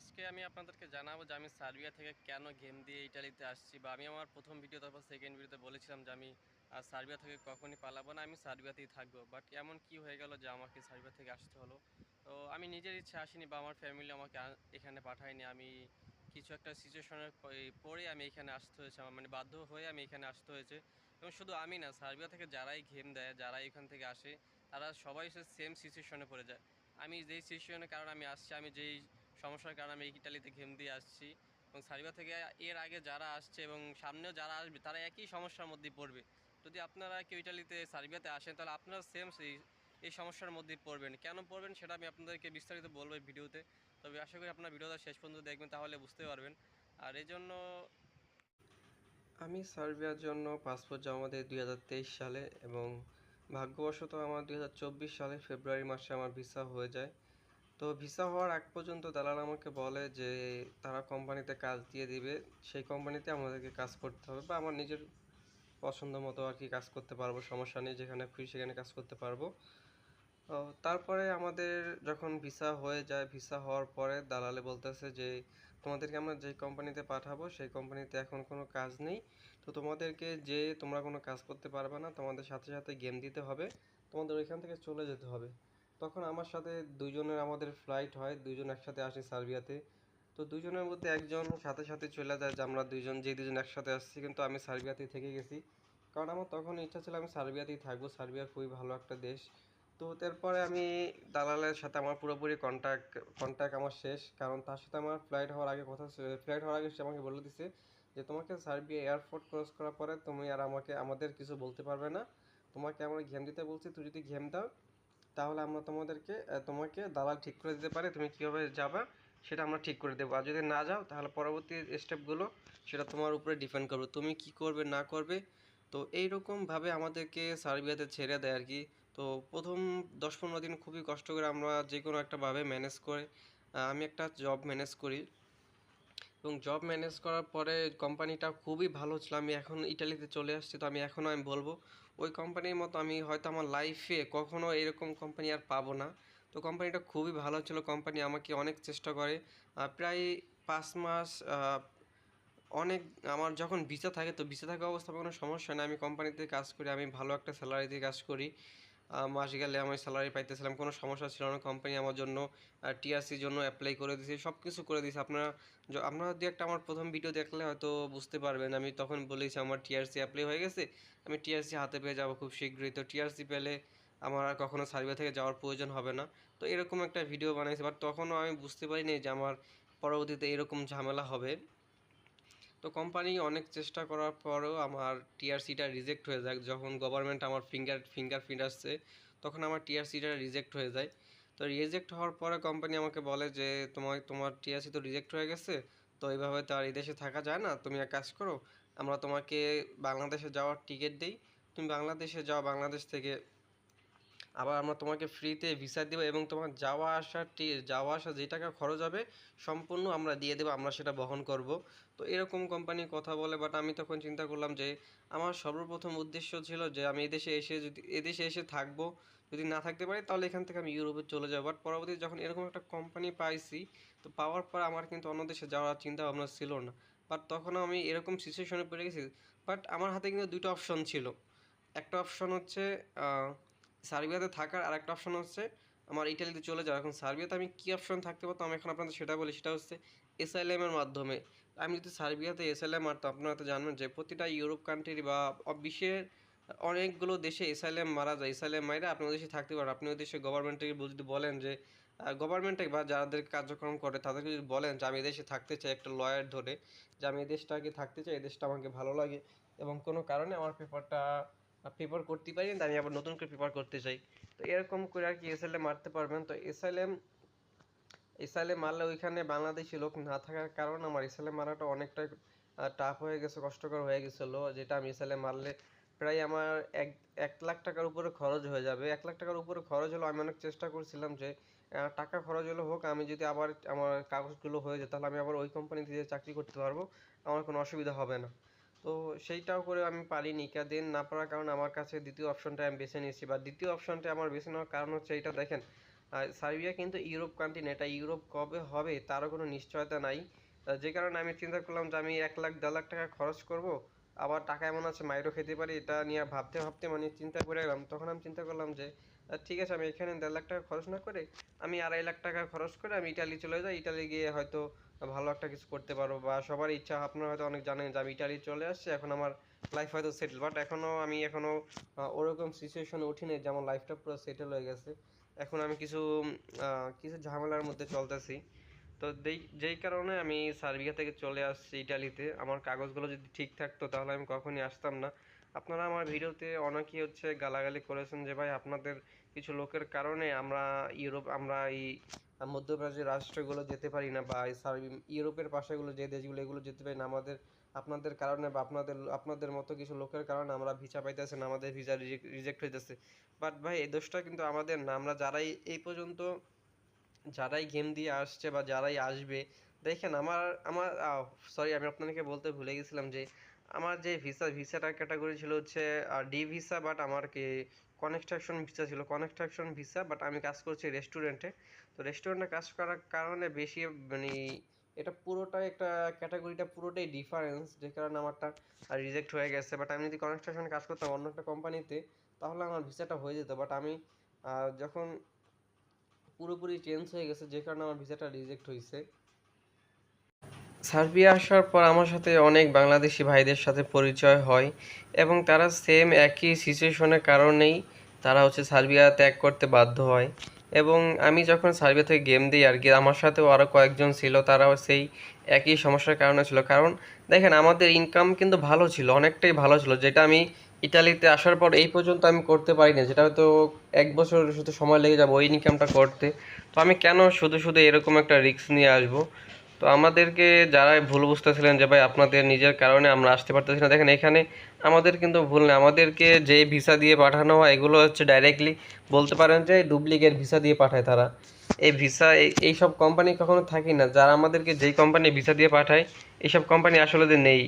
আজকে আমি আপনাদেরকে জানাব যে আমি সার্বিয়া থেকে কেন গেম দিয়ে ইটালিতে আসছি বা আমি আমার প্রথম ভিডিও তারপর সেকেন্ড ভিডিওতে বলেছিলাম যে আমি আর সার্বিয়া থেকে কখনই পালাবো না, আমি সার্বিয়াতেই থাকব। বাট এমন কি হয়ে গেল যে আমাকে সার্বিয়া থেকে আসতে হলো? তো আমি নিজের ইচ্ছে আসিনি বা আমার ফ্যামিলি আমাকে এখানে পাঠায়নি। আমি কিছু একটা সিচুয়েশনের পরে আমি এখানে আসতে হয়েছে। আমার মানে বাধ্য হয়ে আমি এখানে আসতে হয়েছে। এবং শুধু আমি না, সার্বিয়া থেকে যারাই গেম দেয়, যারাই এখান থেকে আসে, তারা সবাই সেম সিচুয়েশনে পড়ে যায়। আমি যেই সিচুয়েশনের কারণে আমি আসছি, আমি যেই সমস্যার কারণে আমি ইটালিতে ঘেম দিয়ে আসছি এবং সার্বিয়া থেকে এর আগে যারা আসছে এবং সামনেও যারা আসবে, তারা একই সমস্যার মধ্যে পড়বে। যদি আপনারা কেউ ইটালিতে সার্বিয়াতে আসেন, তাহলে আপনারা সেম সেই, এই সমস্যার মধ্যে পড়বেন। কেন পড়বেন সেটা আমি আপনাদেরকে বিস্তারিত বলব এই ভিডিওতে। তবে আশা করি আপনার ভিডিওটা শেষ পর্যন্ত দেখবেন, তাহলে বুঝতে পারবেন। আর এই জন্য আমি সার্বিয়ার জন্য পাসপোর্ট জমা দিই দুই হাজার তেইশ সালে এবং ভাগ্যবশত আমার দুই হাজার চব্বিশ সালে ফেব্রুয়ারি মাসে আমার ভিসা হয়ে যায়। তো ভিসা হওয়ার আগ পর্যন্ত দালাল আমাকে বলে যে, তারা কোম্পানিতে কাজ দিয়ে দিবে, সেই কোম্পানিতে আমাদেরকে কাজ করতে হবে বা আমার নিজের পছন্দ মতো আর কি কাজ করতে পারব, সমস্যা নেই, যেখানে খুশি সেখানে কাজ করতে পারব। তারপরে আমাদের যখন ভিসা হয়ে যায় ভিসা হওয়ার পরে দালালে বলতেছে যে, তোমাদেরকে আমরা যে কোম্পানিতে পাঠাবো, সেই কোম্পানিতে এখন কোনো কাজ নেই। তো তোমাদেরকে যে তোমরা কোনো কাজ করতে পারবে না, তোমাদের সাথে সাথে গেম দিতে হবে, তোমাদের ওইখান থেকে চলে যেতে হবে। তখন আমার সাথে দুজনের আমাদের ফ্লাইট হয়, দুজন একসাথে আসি সার্বিয়াতে। তো দুজনের মধ্যে একজন সাথে সাথে চলে যায়, যে আমরা দুজন যে দুজন একসাথে আসছি, কিন্তু আমি সার্বিয়াতেই থেকে গেছি। কারণ আমার তখন ইচ্ছা ছিল আমি সার্বিয়াতেই থাকব, সার্বিয়া খুবই ভালো একটা দেশ। তো তারপরে আমি দালালের সাথে আমার পুরোপুরি কন্ট্যাক্ট কন্ট্যাক্ট আমার শেষ। কারণ তার সাথে আমার ফ্লাইট হওয়ার আগে কথা ফ্লাইট হওয়ার আগে সে আমাকে বলে দিছে যে, তোমাকে সার্বিয়া এয়ারপোর্ট ক্রস করার পরে তুমি আর আমাকে, আমাদের কিছু বলতে পারবে না। তোমাকে আমরা ঘেম দিতে বলছি, তুমি যদি ঘেম দাও তাহলে আমরা তোমাদেরকে তোমাকে দালাল ঠিক করে দিতে পারে, তুমি কীভাবে যাবা সেটা আমরা ঠিক করে দেবো। আর যদি না যাও, তাহলে পরবর্তী স্টেপগুলো সেটা তোমার উপরে ডিপেন্ড করবে, তুমি কি করবে, না করবে। তো এই এইরকমভাবে আমাদেরকে সার্বিয়াতে ছেড়ে দেয় আর কি। তো প্রথম দশ পনেরো দিন খুবই কষ্ট করে আমরা যে কোনো একটা ভাবে ম্যানেজ করে আমি একটা জব ম্যানেজ করি। এবং জব ম্যানেজ করার পরে কোম্পানিটা খুবই ভালো ছিল। আমি এখন ইটালিতে চলে আসছি, তো আমি এখনও আমি বলব, ওই কোম্পানির মতো আমি হয়তো আমার লাইফে কখনো এরকম কোম্পানি আর পাবো না। তো কোম্পানিটা খুবই ভালো ছিল কোম্পানি আমাকে অনেক চেষ্টা করে। প্রায় পাঁচ মাস অনেক আমার যখন ভিসা থাকে, তো ভিসা থাকা অবস্থা কোনো সমস্যা নেই। আমি কোম্পানিতে কাজ করি, আমি ভালো একটা স্যালারিতে কাজ করি। মাস গেলে আমি স্যালারি পাইতেছিলাম, কোনো সমস্যা ছিল না কোম্পানি আমার জন্য টিআরসির জন্য অ্যাপ্লাই করে দিয়েছে সব কিছু করে দিয়েছে। আপনারা আপনারা দু একটা আমার প্রথম ভিডিও দেখলে হয়তো বুঝতে পারবেন, আমি তখন বলেছি আমার টিআরসি অ্যাপ্লাই হয়ে গেছে, আমি টিআরসি হাতে পেয়ে যাব খুব শীঘ্রই। তো টিআরসি পেলে আমার আর কখনো সার্ভে থেকে যাওয়ার প্রয়োজন হবে না। তো এরকম একটা ভিডিও বানাইছি বাট তখনও আমি বুঝতে পারিনি যে আমার পরবর্তীতে এরকম ঝামেলা হবে। তো কোম্পানি অনেক চেষ্টা করার পরেও আমার টিআরসিটা রিজেক্ট হয়ে যায়। যখন গভর্নমেন্ট আমার ফিঙ্গার ফিঙ্গারপ্রিন্ট আসছে, তখন আমার টিআরসিটা রিজেক্ট হয়ে যায়। তো রিজেক্ট হওয়ার পরে কোম্পানি আমাকে বলে যে তোমার তোমার টিআরসি তো রিজেক্ট হয়ে গেছে, তো এইভাবে তো আর এই দেশে থাকা যায় না। তুমি এক কাজ করো, আমরা তোমাকে বাংলাদেশে যাওয়ার টিকিট দিই। তুমি বাংলাদেশে যাও, বাংলাদেশ থেকে আবার আমরা তোমাকে ফ্রিতে ভিসা দেবো এবং তোমার যাওয়া আসা যাওয়া আসা যে টাকা খরচ হবে, সম্পূর্ণ আমরা দিয়ে দেবো, আমরা সেটা বহন করব। তো এরকম কোম্পানি কথা বলে বাট আমি তখন চিন্তা করলাম যে, আমার সর্বপ্রথম উদ্দেশ্য ছিল যে, আমি এদেশে এসে যদি, এদেশে এসে থাকব, যদি না থাকতে পারি, তাহলে এখান থেকে আমি ইউরোপে চলে যাব। বাট পরবর্তী যখন এরকম একটা কোম্পানি পাইছি, তো পাওয়ার পর আমার কিন্তু অন্য দেশে যাওয়ার চিন্তা ভাবনা ছিল না। বাট তখন আমি এরকম সিচুয়েশনে পড়ে গেছি বাট আমার হাতে কিন্তু দুটো অপশন ছিল। একটা অপশন হচ্ছে সার্বিয়াতে থাকার আর একটা অপশন হচ্ছে আমার ইটালিতে চলে যাওয়া। এখন সার্বিয়াতে আমি কী অপশন থাকতে পারতাম? আমি এখন আপনাদের সেটা বলি, সেটা হচ্ছে এসএলএম এর মাধ্যমে। আমি যদি সার্বিয়াতে এসএলএম মারতাম আপনারা তো জানবেন যে প্রতিটা ইউরোপ কান্ট্রি বা বিশ্বের অনেকগুলো দেশে এসএলএম মারা যায়। এসএলএম মাইরা আপনি ওই দেশে থাকতে পারেন আপনি ওই দেশে গভর্নমেন্টকে যদি বলেন যে গভর্নমেন্টে বা যাদের কার্যক্রম করে, তাদেরকে যদি বলেন যে, আমি এই দেশে থাকতে চাই একটা লয়ার ধরে, যে, আমি এই দেশটাকে থাকতে চাই, এই দেশটা আমাকে ভালো লাগে। এবং কোনো কারণে আমার পেপারটা পেপার করতে পারি আমি আবার নতুন করে পেপার করতে চাই। তো এরকম করে আর কি এসএলএ মারতে পারবেন। তো এসএলএম এসএলএ মারলে ওইখানে বাংলাদেশি লোক না থাকার কারণে আমার এসএলএ মারাটা অনেকটা টাফ হয়ে গেছে, কষ্টকর হয়ে গেছিল। যেটা আমি এসএলএ মারলে প্রায় আমার এক এক লাখ টাকার উপরে খরচ হয়ে যাবে। এক লাখ টাকার উপরে খরচ হলো আমি অনেক চেষ্টা করছিলাম যে টাকা খরচ হলে হোক, আমি যদি আবার আমার কাগজগুলো হয়ে যায়, তাহলে আমি আবার ওই কোম্পানিতে চাকরি করতে পারব। আমার কোনো অসুবিধা হবে না। তো সেইটাও করে আমি পারিনি দেন না পারার কারণে আমার কাছে দ্বিতীয় অপশনটা আমি বেছে নিয়েছি। বা দ্বিতীয় অপশনটা আমার বেছে নেওয়ার কারণ হচ্ছে এইটা, দেখেন সার্বিয়া কিন্তু ইউরোপ কান্ট্রি এটা ইউরোপ কবে হবে তারও কোনো নিশ্চয়তা নাই। যে কারণে আমি চিন্তা করলাম যে আমি এক লাখ, দেড় লাখ টাকা খরচ করব, আবার টাকা এমন আছে মাইরও খেতে পারি, এটা নিয়ে ভাবতে ভাবতে মানে চিন্তা করে গেলাম তখন আমি চিন্তা করলাম যে ঠিক আছে, আমি এখানে দেড় লাখ টাকা খরচ না করে আমি আড়াই লাখ টাকা খরচ করে আমি ইটালি চলে যাই। ইটালি গিয়ে হয়তো ভালো একটা কিছু করতে পারব বা সবার ইচ্ছা আপনারা হয়তো অনেক জানেন যে আমি ইটালি চলে আসছি এখন আমার লাইফ হয়তো সেটেল বাট এখনও আমি এখনও আহ, ওরকম সিচুয়েশনে উঠিনি যে আমার লাইফটা পুরো সেটেল হয়ে গেছে। এখন আমি কিছু কিছু ঝামেলার মধ্যে চলতেছি। তো যেই কারণে আমি সার্বিয়া থেকে চলে আসছি ইটালিতে। আমার কাগজগুলো যদি ঠিক থাকতো তাহলে আমি কখনই আসতাম না। আপনারা আমার ভিডিওতে অনেকেই হচ্ছে গালাগালি করেছেন যে ভাই আপনাদের কিছু লোকের কারণে আমরা ইউরোপ আমরা এই মধ্যপ্রাচ্যের রাষ্ট্রগুলো যেতে পারি না বা ইউরোপের পাশেগুলো যে দেশগুলো, এগুলো যেতে পারি না, আমাদের, আপনাদের কারণে বা আপনাদের আপনাদের মতো কিছু লোকের কারণে আমরা ভিসা পাইতেছি না, আমাদের ভিসা রিজেক্ট হইতেছে। বাট ভাই, এই দোষটা কিন্তু আমাদের না, আমরা যারাই এই পর্যন্ত যারাই গেম দিয়ে আসছে বা যারাই আসবে, দেখেন আমার আমার সরি আমি আপনাদেরকে বলতে ভুলে গেছিলাম যে আমার যে ভিসা ভিসাটার ক্যাটাগরি ছিল হচ্ছে ডি ভিসা বাট আমার কি কনস্ট্রাকশন ভিসা ছিল। কনস্ট্রাকশন ভিসা বাট আমি কাজ করছি রেস্টুরেন্টে তো রেস্টুরেন্টে কাজ করার কারণে বেশি মানে এটা পুরোটাই একটা ক্যাটাগরিটা পুরোটাই ডিফারেন্স যে কারণে আমারটা রিজেক্ট হয়ে গেছে। বাট আমি যদি কনস্ট্রাকশনে কাজ করতাম অন্য একটা কোম্পানিতে তাহলে আমার ভিসাটা হয়ে যেত। বাট আমি যখন পুরোপুরি চেঞ্জ হয়ে গেছে, যে কারণে আমার ভিসাটা রিজেক্ট হয়েছে সার্বিয়া আসার পর আমার সাথে অনেক বাংলাদেশি ভাইদের সাথে পরিচয় হয় এবং তারা সেম একই সিচুয়েশনের কারণেই তারা হচ্ছে সার্বিয়া ত্যাগ করতে বাধ্য হয়। এবং আমি যখন সার্বিয়া থেকে গেম দিই আর কি, আমার সাথেও আরও কয়েকজন ছিল, তারাও সেই একই সমস্যার কারণে ছিল। কারণ দেখেন, আমাদের ইনকাম কিন্তু ভালো ছিল, অনেকটাই ভালো ছিল। যেটা আমি ইটালিতে আসার পর এই পর্যন্ত আমি করতে পারি না যেটা হয়তো এক বছর শুধু সময় লেগে যাবে ওই ইনকামটা করতে। তো আমি কেন শুধু শুধু এরকম একটা রিস্ক নিয়ে আসব? তো আমাদেরকে যারা ভুল বুঝতেছিলেন যে ভাই আপনাদের নিজের কারণে আমরা আসতে পারতেছি না, দেখেন এখানে আমাদের কিন্তু ভুল না আমাদেরকে যে ভিসা দিয়ে পাঠানো হয়, এগুলো হচ্ছে ডাইরেক্টলি বলতে পারেন যে ডুপ্লিকেট ভিসা দিয়ে পাঠায় তারা। এই ভিসা, এই সব কোম্পানি কখনো থাকি না। যারা আমাদেরকে যেই কোম্পানি ভিসা দিয়ে পাঠায়, এইসব কোম্পানি আসলে নেই।